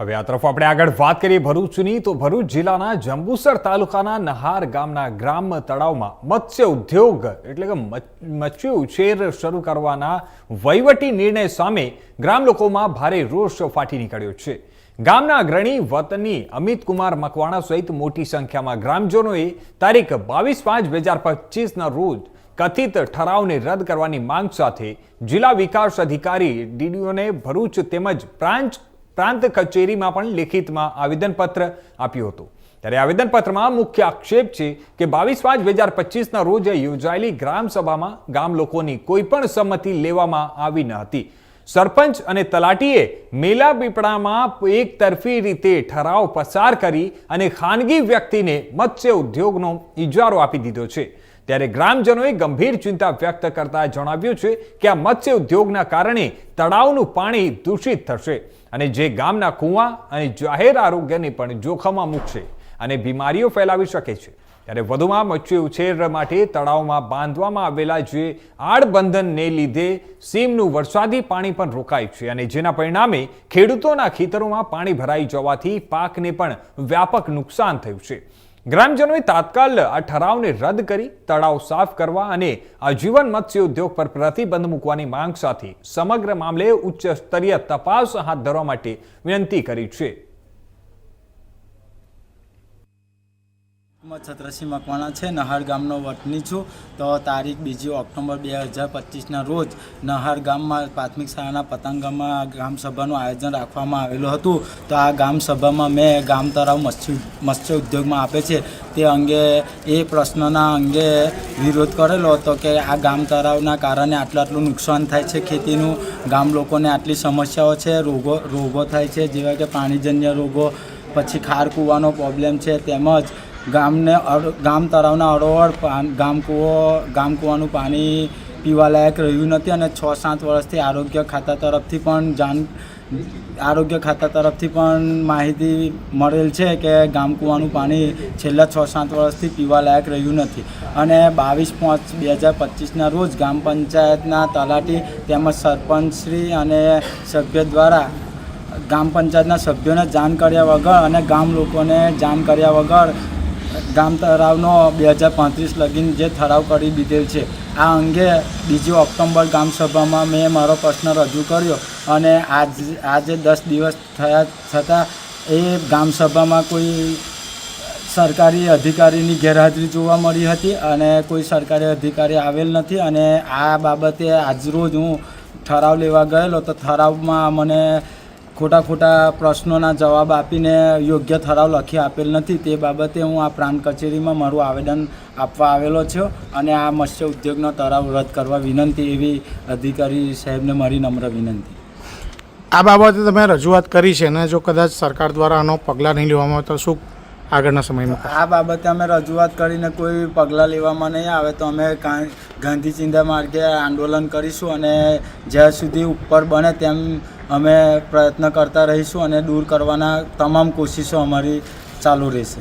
હવે આ તરફ આપણે આગળ વાત કરીએ ભરૂચની, તો ભરૂચ જિલ્લાના જંબુસર તાલુકાના નહાર ગામના ગ્રામ તળાવમાં મત્સ્ય ઉદ્યોગ એટલે કે મત્સ્ય ઉછેર શરૂ કરવાના વહીવટી નિર્ણય સામે ગ્રામ લોકોમાં ભારે રોષ ફાટી નીકળ્યો છે. ગામના અગ્રણી વતની અમિત કુમાર મકવાણા સહિત મોટી સંખ્યામાં ગ્રામજનોએ તારીખ બાવીસ પાંચ બે હજાર પચીસના રોજ કથિત ઠરાવને રદ કરવાની માંગ સાથે જિલ્લા વિકાસ અધિકારી ડીડીઓને ભરૂચ તેમજ પ્રાંત પ્રાંત કચેરીમાં પણ લેખિતમાં આવેદનપત્ર આપ્યું હતું. ત્યારે આવેદનપત્રમાં મુખ્ય આક્ષેપ છે કે બાવીસ પાંચ બે હજાર પચીસના રોજ યોજાયેલી ગ્રામસભામાં ગામ લોકોની કોઈ પણ સંમતિ લેવામાં આવી ન હતી. સરપંચ અને તલાટીએ મેલા પીપળામાં એક તરફી રીતે ઠરાવ પસાર કરી અને ખાનગી વ્યક્તિને મત્સ્ય ઉદ્યોગનો ઇજારો આપી દીધો છે. ત્યારે ગ્રામજનોએ ગંભીર ચિંતા વ્યક્ત કરતા જણાવ્યું છે કે આ મત્સ્ય ઉદ્યોગના કારણે તળાવનું પાણી દૂષિત થશે અને જે ગામના કુવા અને જાહેર આરોગ્યને પણ જોખમમાં મૂકશે અને બીમારીઓ ફેલાવી શકે છે. ત્યારે વધુમાં મચ્છી ઉછેર માટે તળાવમાં બાંધવામાં આવેલા જે આડબંધનને લીધે સીમનું વરસાદી પાણી પણ રોકાય છે અને જેના પરિણામે ખેડૂતોના ખેતરોમાં પાણી ભરાઈ જવાથી પાકને પણ વ્યાપક નુકસાન થયું છે. ગ્રામજનોએ તાત્કાલ આ ઠરાવને રદ કરી તળાવ સાફ કરવા અને આજીવન મત્સ્ય ઉદ્યોગ પર પ્રતિબંધ મૂકવાની માંગ સાથે સમગ્ર મામલે ઉચ્ચ સ્તરીય તપાસ હાથ ધરવા માટે વિનંતી કરી છે. છત્રસિંહ મકવાણા છે. નહાર ગામનો વતની છું. તો તારીખ બીજી ઓક્ટોબર બે હજાર પચીસના રોજ નહાર ગામમાં પ્રાથમિક શાળાના પતંગમાં ગ્રામસભાનું આયોજન રાખવામાં આવેલું હતું. તો આ ગ્રામસભામાં મેં ગામ તળાવ મત્સ્ય મત્સ્ય ઉદ્યોગમાં આપે છે. તે અંગે, એ પ્રશ્નના અંગે વિરોધ કરેલો હતો કે આ ગામ તળાવના કારણે આટલું આટલું નુકસાન થાય છે ખેતીનું. ગામ લોકોને આટલી સમસ્યાઓ છે, રોગો રોગો થાય છે. જેવા કે પાણીજન્ય રોગો, પછી ખાર કૂવાનો પ્રોબ્લેમ છે. તેમજ ગામને ગામ તળાવના અરોવર ગામ કૂવો, ગામ કૂવાનું પાણી પીવાલાયક રહ્યું નથી અને છ સાત વર્ષથી આરોગ્ય ખાતા તરફથી પણ જાણ આરોગ્ય ખાતા તરફથી પણ માહિતી મળેલ છે કે ગામ કૂવાનું પાણી છેલ્લા છ સાત વર્ષથી પીવાલાયક રહ્યું નથી. અને બાવીસ પાંચ બે હજાર પચીસના રોજ ગ્રામ પંચાયતના તલાટી તેમજ સરપંચશ્રી અને સભ્ય દ્વારા ગામ પંચાયતના સભ્યોને જાણ કર્યા વગર અને ગામ લોકોને જાણ કર્યા વગર ગામ તળાવનો બે હજાર પાંત્રીસ લગીન જે ઠરાવ કરી દીધેલ છે. આ અંગે બીજી ઓક્ટોબર ગ્રામસભામાં મેં મારો પ્રશ્ન રજૂ કર્યો અને આજ, આજે દસ દિવસ થયા છતાં એ ગ્રામસભામાં કોઈ સરકારી અધિકારીની ગેરહાજરી જોવા મળી હતી અને કોઈ સરકારી અધિકારી આવેલ નથી અને આ બાબતે આજરોજ હું ઠરાવ લેવા ગયેલો. તો ઠરાવમાં મને ખોટા ખોટા પ્રશ્નોના જવાબ આપીને યોગ્ય ઠરાવ લખી આપેલ નથી. તે બાબતે હું આ પ્રાંત કચેરીમાં મારું આવેદન આપવા આવેલો છું અને આ મત્સ્ય ઉદ્યોગનો ઠરાવ રદ કરવા વિનંતી એવી અધિકારી સાહેબને મારી નમ્ર વિનંતી. આ બાબતે તમે રજૂઆત કરી છે અને જો કદાચ સરકાર દ્વારા આનો પગલાં નહીં લેવામાં આવે તો શું આગળના સમયમાં આ બાબતે અમે રજૂઆત કરીને કોઈ પગલાં લેવામાં નહીં આવે તો અમે ગાંધી ચિંતા માર્ગે આંદોલન કરીશું અને જ્યાં સુધી ઉપર બને તેમ અમે પ્રયત્ન કરતા રહીશું અને દૂર કરવાના તમામ કોશિશો અમારી ચાલુ રહેશે.